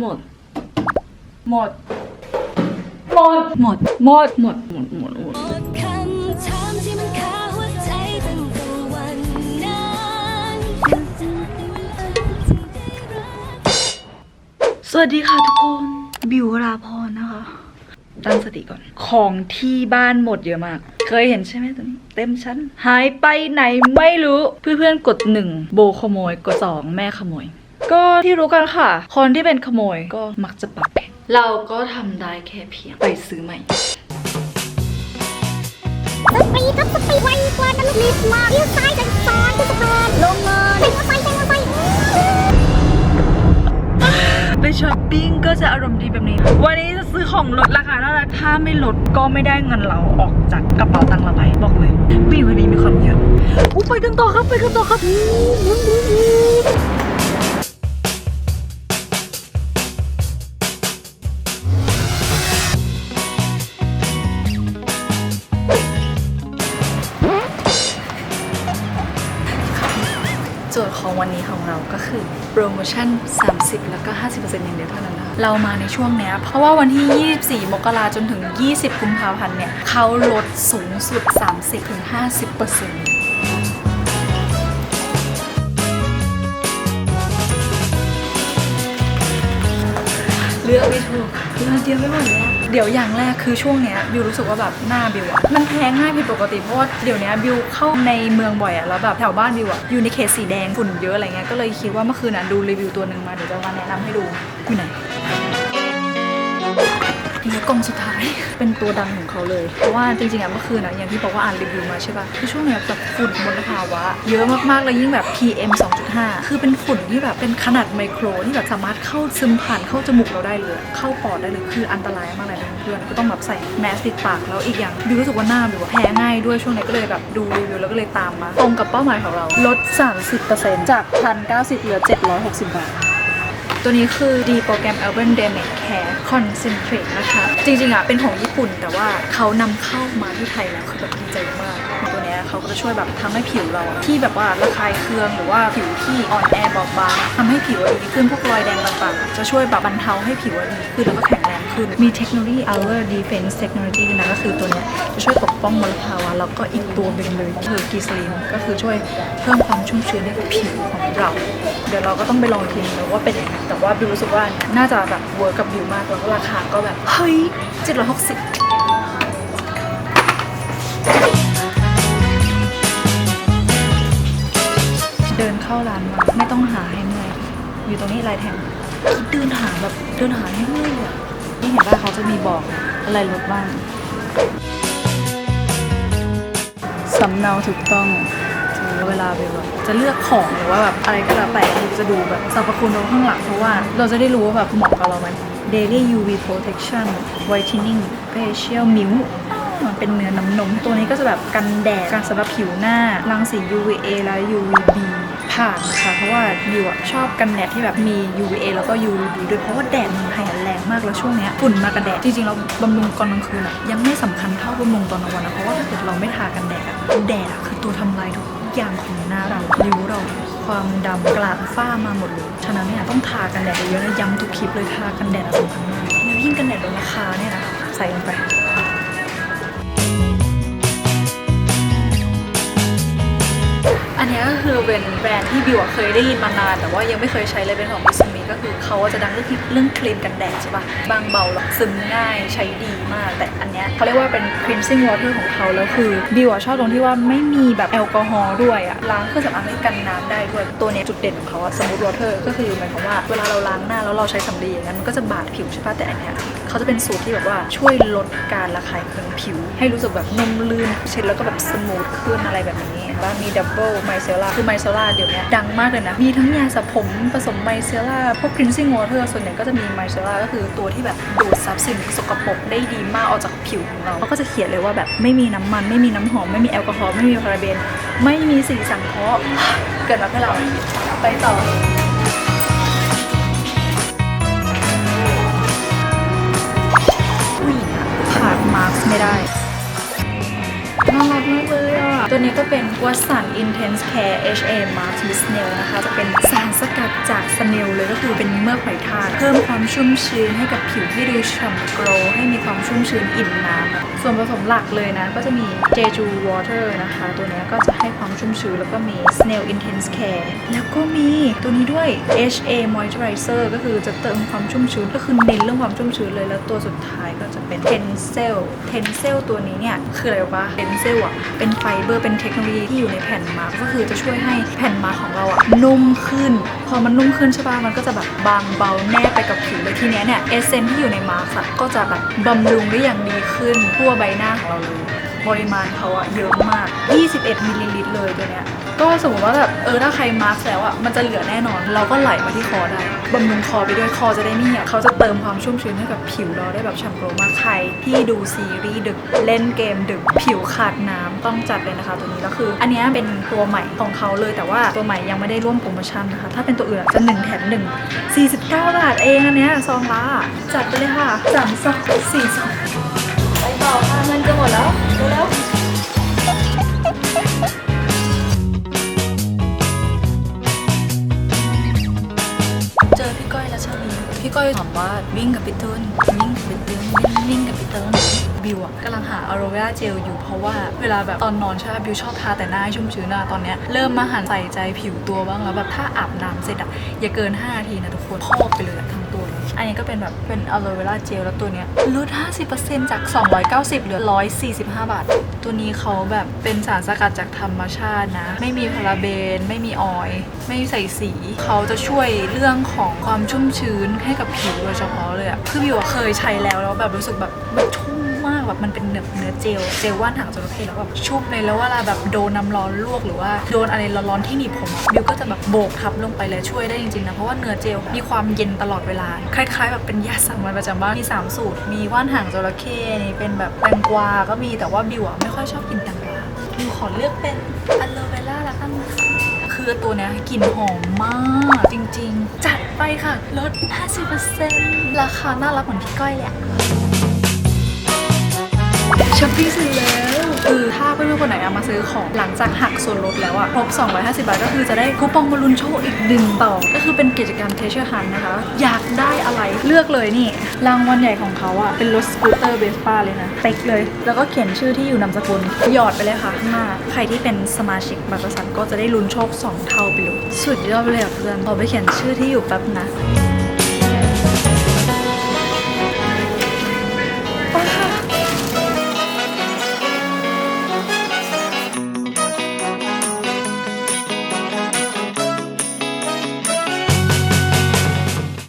หมด หมด หมด หมด หมด หมด หมด หมด หมด คำถามที่มันคาหัวใจตั้งแต่วันนั้นสวัสดีค่ะทุกคน บิวราพรนะคะ ตั้งสติก่อน ของที่บ้านหมดเยอะมาก เคยเห็นใช่ไหมตัวนี้เต็มชั้น หายไปไหนไม่รู้ เพื่อนๆกดหนึ่งโบขโมย กดสองแม่ขโมย ก็ที่รู้กันค่ะ คนที่เป็นขโมยก็มักจะปรับแผนเราก็ทำได้แค่เพียงไปซื้อใหม่สปีดครับสปีดไวกว่านั้นลิฟต์มาเลี้ยวซ้ายจากซอยที่สะพานลงเลยเป็นมอไซค์เป็นมอไซค์ไปช้อปปิ้งก็จะอารมณ์ดีแบบนี้ วันนี้จะซื้อของลดราคาเท่าไหร่ถ้าไม่ลดก็ไม่ได้เงินเราออกจากกระเป๋าตังค์เราไปบอกเลยปีวันนี้มีความเยอะอู้ไปกันต่อครับไปกันต่อครับ โปรโมชั่น 30 แล้วก็ 50%อย่างเดียวเท่านั้นนะคะเรามาในช่วงเนี้ยเพราะว่าวันที่ 24 มกราจนถึง 20 กุมภาพันธ์เนี่ยเขาลดสูงสุด 30-50% เลือกไม่ถูกเลือกเดียวไม่หมดเลยอะเดี๋ยวอย่างแรกคือช่วงเนี้ยบิวรู้สึกว่าแบบหน้าบิวอะมันแพ้ง่ายผิดปกติเพราะว่าเดี๋ยวเนี้ยบิวเข้าในเมืองบ่อยอะแล้วแบบแถวบ้านบิวอะอยู่ในเขตสีแดงฝุ่นเยอะอะไรเงี้ยก็เลยคิดว่าเมื่อคืนน่ะดูรีวิวตัวหนึ่งมาเดี๋ยวจะมาแนะนำให้ดูอยู่ไหน แล้วกล่องสุดท้าย เป็นตัวดังของเขาเลย เพราะว่าจริงๆอะเมื่อคืนอะอย่างที่บอกว่าอ่านรีวิวมาใช่ปะคือช่วงเนี้ยแบบฝุ่นมลภาวะ เยอะมากๆเลยยิ่งแบบ PM 2.5 คือเป็นฝุ่นที่แบบเป็นขนาดไมโครที่แบบสามารถเข้าซึมผ่านเข้าจมูกเราได้เลย เข้าปอดได้เลย คืออันตรายมากเลยนะเพื่อนๆก็ต้องแบบใส่แมสปิดปากแล้วอีกอย่างบิวรู้สึกว่าหน้าบิวอะแพ้ง่ายด้วยช่วงนี้ก็เลยแบบดูรีวิวแล้วก็เลยตามมา ตรงกับเป้าหมายของเราลด 30%จาก1,090เหลือ 760 บาท ตัวนี้คือ D โปรแกรม Urban Damage Care Concentrate นะคะ จริงๆอะเป็นของญี่ปุ่นแต่ว่าเขานำเข้ามาที่ไทยแล้วคือแบบดีใจมาก งี้ยเขาก็จะช่วยแบบทำให้ผิวเราที่แบบว่าระคายเคืองหรือว่าผิวที่อ่อนแอบอบบางทำให้ผิวดีขึ้นพวกรอยแดงต่างๆ จะช่วยแบบบรรเทาให้ผิวดีขึ้นแล้วก็แข็งแรงขึ้น มีเทคโนโลยี Our Defense Technology นะก็คือตัวเนี้ยจะช่วยปกป้องมลภาวะแล้วก็อีกตัวหนึ่งเลยคือกีซลีนก็คือช่วยเพิ่มความชุ่มชื้นให้กับผิวของเรา เดี๋ยวเราก็ต้องไปลองทีนึงว่าเป็นยังไงแต่ว่าบิวรู้สึกว่าน่าจะแบบเวิร์กกับบิวมากแล้วก็ราคาก็แบบเฮ้ย760 เข้าร้านมาไม่ต้องหาให้เมื่อยอยู่ตรงนี้ลายแทงเดินหาแบบเดินหาให้เมื่อยอะนี่เห็นว่าเขาจะมีบอกอะไรลดบ้างสำเนาถูกต้องเวลาไปแบบจะเลือกของหรือว่าแบบอะไรก็แล้วแต่จะดูแบบสรรพคุณตรงข้างหลังเพราะว่าเราจะได้รู้ว่าแบบเหมาะกับเราไหม Daily UV Protection Whitening Facial Milk มันเป็นเนื้อน้ำนม ตัวนี้ก็จะแบบกันแดดการสำหรับผิวหน้ารังสี UVA และ UVB ผ่านนะคะเพราะว่าบิวอะชอบกันแดดที่แบบมี UVA แล้วก็ UVB ด้วยเพราะว่าแดดเมันไทยอะแรงมากแล้วช่วงเนี้ยฝุ่นมากับแดดจริงๆเราบำรุงตอนกลางคืนอะยังไม่สำคัญเท่าบำรุงตอนกลางวันนะเพราะว่าถ้าเกิดเราไม่ทากันแดดอะแดดอะคือตัวทำลายทุกอย่างของหน้าเราริ้วเราความดำกลางฝ้ามาหมดเลยฉะนั้นเนี่ยต้องทากันแดดเยอะๆนะย้ำทุกคลิปเลยทากันแดดอะสำคัญมากแล้วยิ่งกันแดดลดราคาเนี่ยนะใส่ลงไป นนี้ก็คือเป็นแบรนด์ที่บิวเคยได้ยินมานาน แต่ว่ายังไม่เคยใช้เลยเป็นของมิสมิก็คือเขาจะดังเรื่องเรื่องครีมกันแดดใช่ปะบางเบาหรอกซึมง่ายใช้ดีมาก แต่อันเนี้ยเขาเรียกว่าเป็น cleansing water ของเขาแล้วคือบิวชอบตรงที่ว่าไม่มีแบบแอลกอฮอล์ด้วยอะล้างเครื่องสำอางให้กันน้ำได้ด้วยตัวเนี้ยจุดเด่นของเขาอะสมูทวอเตอร์ก็คือหมายความว่าเวลาเราล้างหน้าแล้วเราใช้สำลีอย่างนั้นมันก็จะบาดผิวใช่ปะแต่อันเนี้ยเขาจะเป็นสูตรที่แบบว่าช่วยลดการระคายเคืองผิว ให้รู้สึกแบบนุ่มลื่นเช็ดแล้วก็แบบสมูทขึ้นอะไรแบบนี้ ว่ามีดับเบิลไมเซล่าคือไมเซล่าเดี๋ยวนี้ดังมากเลยนะ มีทั้งยาสระผมผสมไมเซล่าพวกครีนซิ่งวอเตอร์ส่วนใหญ่ก็จะมีไมเซล่าก็คือตัวที่แบบดูดซับสิ่งสกปรกได้ดีมากออกจากผิวของเราเขาก็จะเขียนเลยว่าแบบไม่มีน้ำมัน ไม่มีน้ำหอม ไม่มีแอลกอฮอล์ไม่มีพาราเบน ไม่มีสิ่งสังเคราะห์เกิดมาเพื่อเราไปต่อ ก็เป็นวัสัน Intense Care HA Mask Snail นะคะ จะเป็นสารสกัดจากสเนลเลยก็คือเป็น เมือกหอยทากเพิ่มความชุ่มชื้นให้กับผิวให้ดูฉ่ำโกลให้มีความชุ่มชื้นอิ่มน้ำส่วนผสมหลักเลยนะ ก็จะมี Jeju Water นะคะ ตัวนี้ก็จะให้ความชุ่มชื้นแล้วก็มี Snail Intense Care แล้วก็มีตัวนี้ด้วย HA Moisturizer ก็คือจะเติมความชุ่มชื้นก็คือเน้นเรื่องความชุ่มชื้นเลยแล้วตัวสุดท้ายก็จะเป็น Tencel Tencel ตัวนี้เนี่ยคืออะไรวะ Tencel อะเป็นไฟเบอร์เป็นเทคโนโลยีที่อยู่ในแผ่นมาก็คือจะช่วยให้แผ่นมาของเราอะนุ่มขึ้น พอมันนุ่มขึ้นใช่ปะมันก็จะแบบบาางเบาแนบไปกับผิวเลยทีเนี้ยเนี่ยเอเซนที่อยู่ในมาร์กอะก็จะแบบบำรุงได้อย่างดีขึ้นทั่วใบหน้าของเราเลยปริมาณเขาอะเยอะมาก 21มิลลิลิตรเลยตัวเนี้ย ก็สมมติว่าแบบเออถ้าใครมาร์กแล้วอะมันจะเหลือแน่นอน เราก็ไหลมาที่คอได้บำรุงคอไปด้วยคอจะได้ไม่เหี่ยวเขาจะเติมความชุ่มชื้นให้กับผิวเราได้แบบฉ่ำโกลว์มากใครที่ดูซีรีส์ดึกเล่นเกมดึกผิวขาดน้ำต้องจัดเลยนะคะ ตัวนี้แล้วคือ อันนี้เป็นตัวใหม่ของเขาเลยแต่ว่าตัวใหม่ยังไม่ได้ร่วมโปรโมชั่นนะคะ ถ้าเป็นตัวอื่นอะจะ1แถม1 49 บาทเองอันเนี้ยซองละจัดไปเลยค่ะสามซองสี่ซองไปต่อค่ะเงินจะหมดแล้วเร็ว อพี่ก้อยแล้วชาลีพี่ก้อยถามว่าวิ่งกับพี่เติ้นวิ่งกับพี่เติ้นวิ่งกับพี่เติ้นบิวอะกำลังหาอโรเวราเจลอยู่เพราะว่าเวลาแบบตอนนอนใช่ไหมบิวชอบทาแต่หน้าให้ชุ่มชื้นอะตอนเนี้ยเริ่มมาหันใส่ใจผิวตัวบ้างแล้วแบบถ้าอาบน้ำเสร็จอะอย่าเกิน5นาทีนะทุกคนพอกไปเลยอะทั้งตัวเลย อันนี้ก็เป็นแบบเป็นอโรเวราเจลแล้วตัวเนี้ยลด 50%จาก 290 เหลือ 145 บาท ตัวนี้เขาแบบเป็นสารสกัดจากธรรมชาตินะ ไม่มีพาราเบน ไม่มีออยล์ไม่ใส่สี เขาจะช่วยเรื่องของความชุ่มชื้นให้กับผิวโดยเฉพาะเลยอะคือบิวเคยใช้แล้วแล้วแบบรู้สึกแบบมันชุ่ม แบบมันเป็นเนื้อเนื้อเจลเจลว่านหางจระเข้แล้วแบบชุ่มเลยแล้วเวลาแบบโดนน้ำร้อนลวกหรือว่าโดนอะไรร้อนๆที่หนีบผมบิวก็จะแบบโบกทับลงไปเลยช่วยได้จริงๆนะเพราะว่าเนื้อเจลมีความเย็นตลอดเวลา คล้ายๆ แบบเป็นยาสามัญประจำบ้านมีสามสูตร มีว่านหางจระเข้นี่เป็นแบบแตงกวาก็มีแต่ว่าบิวอะไม่ค่อยชอบกินแตงกวาบิวขอเลือกเป็นอะโลเวล่าละกันคือตัวนี้กลิ่นหอมมากจริงๆ จัดไปค่ะลด 50%ราคาน่ารักเหมือนพี่ก้อยเละ ช้อปปิ้งเสร็จแล้วคือถ้าเพื่อนๆคนไหนเอามาซื้อของหลังจากหักส่วนลดแล้วอะครบ 250 บาทก็คือจะได้คูปองบอลลูนโชว์อีกหนึ่งต่อ ก็คือเป็นกิจกรรมเทเชอร์ฮันนะคะ อยากได้อะไรเลือกเลยนี่ รางวัลใหญ่ของเขาอะเป็นรถสกูตเตอร์เบสป้าเลยนะเป๊กเลย แล้วก็เขียนชื่อที่อยู่นามสกุลหยอดไปเลยค่ะข้างหน้าใครที่เป็นสมาชิกบัตรประสันก็จะได้ลุ้นโชค 2 เท่าไปเลยสุดยอดไปเลยเพื่อนขอไปเขียนชื่อที่อยู่แป๊บนะ